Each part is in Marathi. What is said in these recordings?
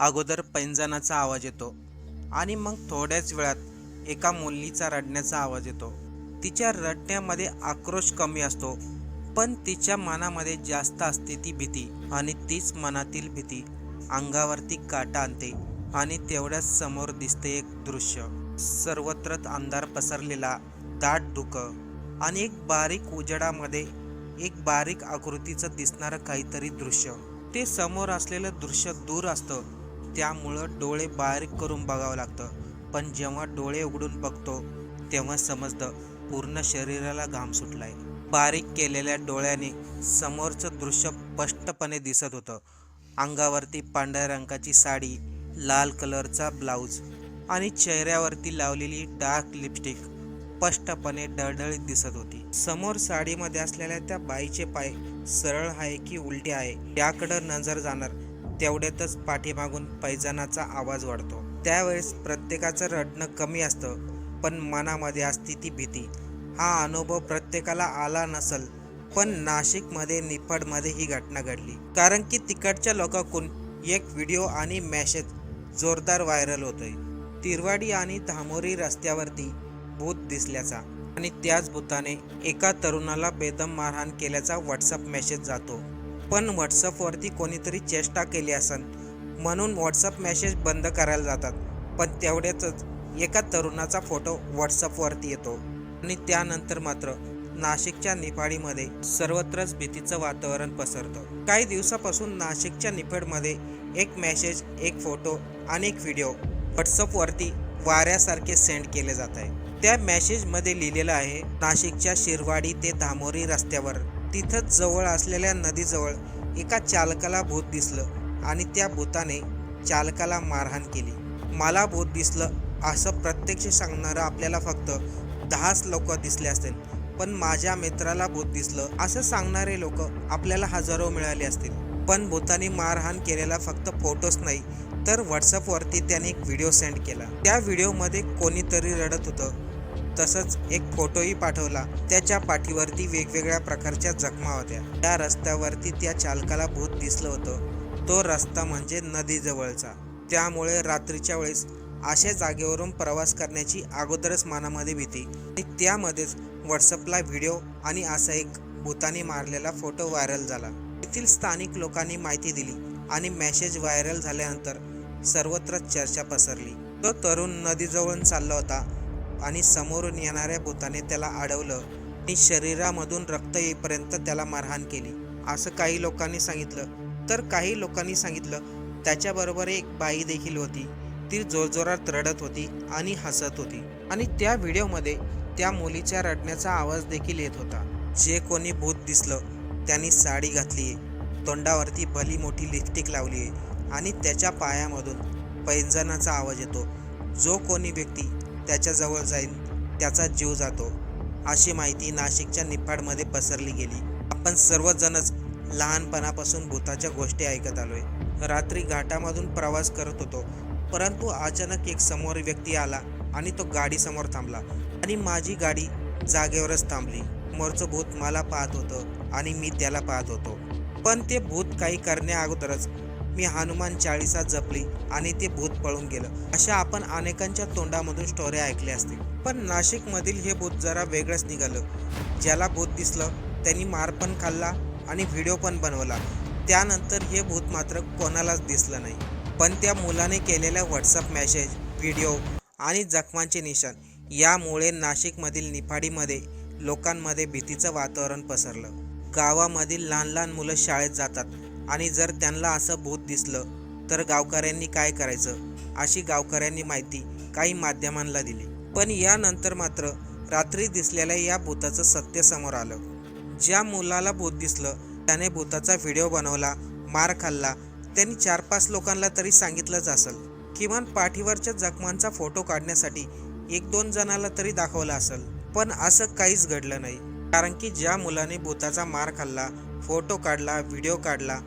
अगोदर पैंजणाचा आवाज येतो आणि मग थोड्याच वेळात एका मुलीचा रडण्याचा आवाज येतो. तिच्या रडण्यामध्ये आक्रोश कमी असतो पण तिच्या मनामध्ये जास्त असते ती भीती आणि तीच मनातील भीती अंगावरती काटा आणते आणि तेवढ्याच समोर दिसते एक दृश्य. सर्वत्र अंधार पसरलेला दाट धुकं आणि एक बारीक उजेडामध्ये एक बारीक आकृतीचं दिसणारं काहीतरी दृश्य. ते समोर असलेलं दृश्य दूर असतं त्यामुळं डोळे बारीक करून बघावं लागतं. पण जेव्हा डोळे उघडून बघतो तेव्हा समजतं पूर्ण शरीराला घाम सुटलाय. बारीक केलेल्या डोळ्याने समोरचं दृश्य स्पष्टपणे दिसत होतं. अंगावरती पांढऱ्या रंगाची साडी लाल कलरचा ब्लाऊज आणि चेहऱ्यावरती लावलेली डार्क लिपस्टिक स्पष्टपणे डळडळीत दिसत होती. समोर साडीमध्ये असलेल्या त्या बाईचे पाय सरळ आहे की उलटे आहे त्याकडं नजर जाणार. तेवढ्यातच पाठीमागून पैजानाचा आवाज वाढतो. त्यावेळेस प्रत्येकाचं रडणं कमी असतं पण मनामध्ये असती ती भीती. हा अनुभव प्रत्येकाला आला नसल पण नाशिकमध्ये निफाडमध्ये ही घटना घडली. कारण की तिकडच्या लोकांकडून एक व्हिडिओ आणि मॅसेज जोरदार व्हायरल होतोय. तिरवाडी आणि धामोरी रस्त्यावरती भूत दिसल्याचा आणि त्याच भूताने एका तरुणाला बेदम मारहाण केल्याचा व्हॉट्सअप मेसेज जातो. पण व्हॉट्सअपवरती कोणीतरी चेष्टा केली असन म्हणून व्हॉट्सअप मेसेज बंद करायला जातात. पण तेवढ्यातच एका तरुणाचा फोटो व्हॉट्सअपवरती येतो. आणि त्यानंतर मात्र नाशिकच्या निफाडीमध्ये सर्वत्रच भीतीचं वातावरण पसरतं. काही दिवसापासून नाशिकच्या निफाडमध्ये एक मेसेज एक फोटो आणि एक व्हिडिओ व्हॉट्सअपवरती वाऱ्यासारखे सेंड केले जात आहे. त्या मेसेजमध्ये लिहिलेलं आहे नाशिकच्या शिरवाडी ते धामोरी रस्त्यावर तिथंच जवळ असलेल्या नदीजवळ एका चालकाला भूत दिसलं आणि त्या भूताने चालकाला मारहाण केली. मला भूत दिसलं असं प्रत्यक्ष सांगणारं आपल्याला फक्त दहाच लोक दिसले असतील पण माझ्या मित्राला भूत दिसलं असं सांगणारे लोक आपल्याला हजारो मिळाले असतील. पण भूताने मारहाण केलेला फक्त फोटोच नाही तर व्हॉट्सअपवरती त्याने एक व्हिडिओ सेंड केला. त्या व्हिडिओमध्ये कोणीतरी रडत होतं. तसंच एक फोटोही पाठवला. त्याच्या पाठीवरती वेगवेगळ्या प्रकारच्या जखमा होत्या. त्या रस्त्यावरती त्या चालकाला भूत दिसलं होतं. तो रस्ता म्हणजे नदीजवळचा. त्यामुळे रात्रीच्या वेळेस अशा जागेवरून प्रवास करण्याची अगोदरच मनामध्ये भीती. आणि त्यामध्येच व्हॉट्सअपला व्हिडिओ आणि असा एक भूताने मारलेला फोटो व्हायरल झाला. येथील स्थानिक लोकांनी माहिती दिली आणि मेसेज व्हायरल झाल्यानंतर सर्वत्र चर्चा पसरली. तो तरुण नदीजवळून चालला होता. आणि समोरून येणाऱ्या भूताने त्याला अडवलं. आणि शरीरामधून रक्त येईपर्यंत त्याला मारहाण केली. असं काही लोकांनी सांगितलं. तर काही लोकांनी सांगितलं त्याच्याबरोबर एक बाई देखील होती. ती जोरजोरात रडत होती आणि हसत होती. आणि त्या व्हिडिओमध्ये त्या मुलीच्या रडण्याचा आवाज देखील येत होता. जे कोणी भूत दिसलं त्यांनी साडी घातली आहे. तोंडावरती भली मोठी लिपस्टिक लावली आहे. आणि त्याच्या पायामधून पैंजणाचा आवाज येतो. जो कोणी व्यक्ती त्याच्याजवळ जाईल त्याचा जीव जातो. अशी माहिती नाशिकच्या निफाडमध्ये पसरली गेली. आपण सर्वजणच लहानपणापासून भूताच्या गोष्टी ऐकत आलोय. रात्री घाटामधून प्रवास करत होतो. परंतु अचानक एक समोर व्यक्ती आला आणि तो गाडी समोर थांबला आणि माझी गाडी जागेवरच थांबली. समोरचं भूत मला पाहत होतं आणि मी त्याला पाहत होतो. पण ते भूत काही करण्या अगोदरच मी हनुमान चाळीसा जपली आणि ते भूत पळून गेलं. अशा आपण अनेकांच्या तोंडामधून स्टोऱ्या ऐकल्या असतील पण नाशिकमधील हे भूत जरा वेगळंच निघालं. ज्याला भूत दिसलं त्यांनी मार पण खाल्ला आणि व्हिडिओ पण बनवला. त्यानंतर हे भूत मात्र कोणालाच दिसलं नाही. पण त्या मुलाने केलेल्या व्हॉट्सअप मेसेज व्हिडिओ आणि जखमांचे निशाण यामुळे नाशिकमधील निफाडीमध्ये लोकांमध्ये भीतीचं वातावरण पसरलं. गावामधील लहान लहान मुलं शाळेत जातात. आणि जर त्यांना असं भूत दिसलं तर गावकऱ्यांनी काय करायचं? अशी गावकऱ्यांनी माहिती काही माध्यमांना दिली. पण यानंतर मात्र रात्री दिसलेल्या या भूताचं सत्य समोर आलं. ज्या मुलाला भूत दिसलं त्याने भूताचा व्हिडिओ बनवला मार खाल्ला. त्यांनी चार पाच लोकांना तरी सांगितलंच असेल. किमान पाठीवरच्या जखमांचा फोटो काढण्यासाठी एक दोन जणाला तरी दाखवला असेल. पण असं काहीच घडलं नाही. कारण की ज्या मुलाने भूताचा मार खाल्ला फोटो काढला व्हिडिओ काढला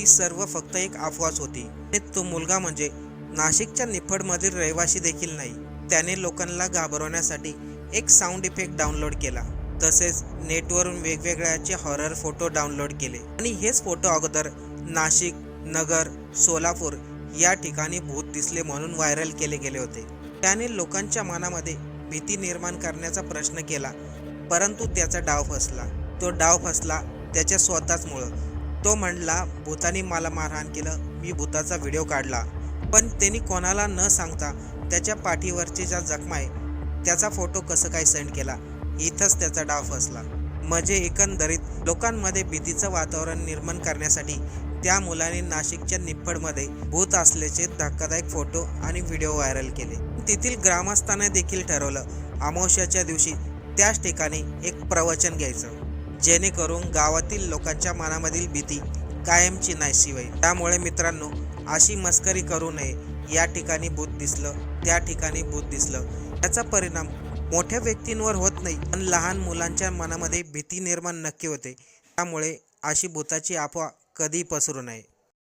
ती सर्व फक्त एक अफवाच होती. आणि तो मुलगा म्हणजे नाशिकच्या निफडमधील रहिवासी देखील नाही. त्याने लोकांना घाबरवण्यासाठी एक साऊंड इफेक्ट डाउनलोड केला. तसेच नेटवरून वेगवेगळ्याचे हॉरर फोटो डाउनलोड केले. आणि हेच फोटो अगोदर नाशिक नगर सोलापूर या ठिकाणी भूत दिसले म्हणून व्हायरल केले गेले होते. त्याने लोकांच्या मनामध्ये भीती निर्माण करण्याचा प्रश्न केला परंतु त्याचा डाव फसला. तो डाव फसला त्याच्या स्वतःच मुळं तो म्हणला भूतानी मला मारहाण केलं मी भूताचा व्हिडिओ काढला. पण त्यांनी कोणाला न सांगता त्याच्या पाठीवरची ज्या जखमा आहे त्याचा फोटो कसं काय सेंड केला? इथंच त्याचा डाव फसला. म्हणजे एकंदरीत लोकांमध्ये भीतीचं वातावरण निर्माण करण्यासाठी त्या मुलाने नाशिकच्या निप्पडमध्ये भूत असल्याचे धक्कादायक फोटो आणि व्हिडिओ व्हायरल केले. तेथील ग्रामस्थांना देखील ठरवलं अमावस्याच्या दिवशी त्याच ठिकाणी एक प्रवचन घ्यायचं. जेणेकरून गावातील लोकांच्या मनामधील भीती कायमची नाहीशी होईल. त्यामुळे मित्रांनो अशी मस्करी करू नये. या ठिकाणी भूत दिसलं त्या ठिकाणी भूत दिसलं. याचा परिणाम मोठ्या व्यक्तींवर होत नाही पण लहान मुलांच्या मनामध्ये भीती निर्माण नक्की होते. त्यामुळे अशी भूताची अफवा कधी पसरू नये.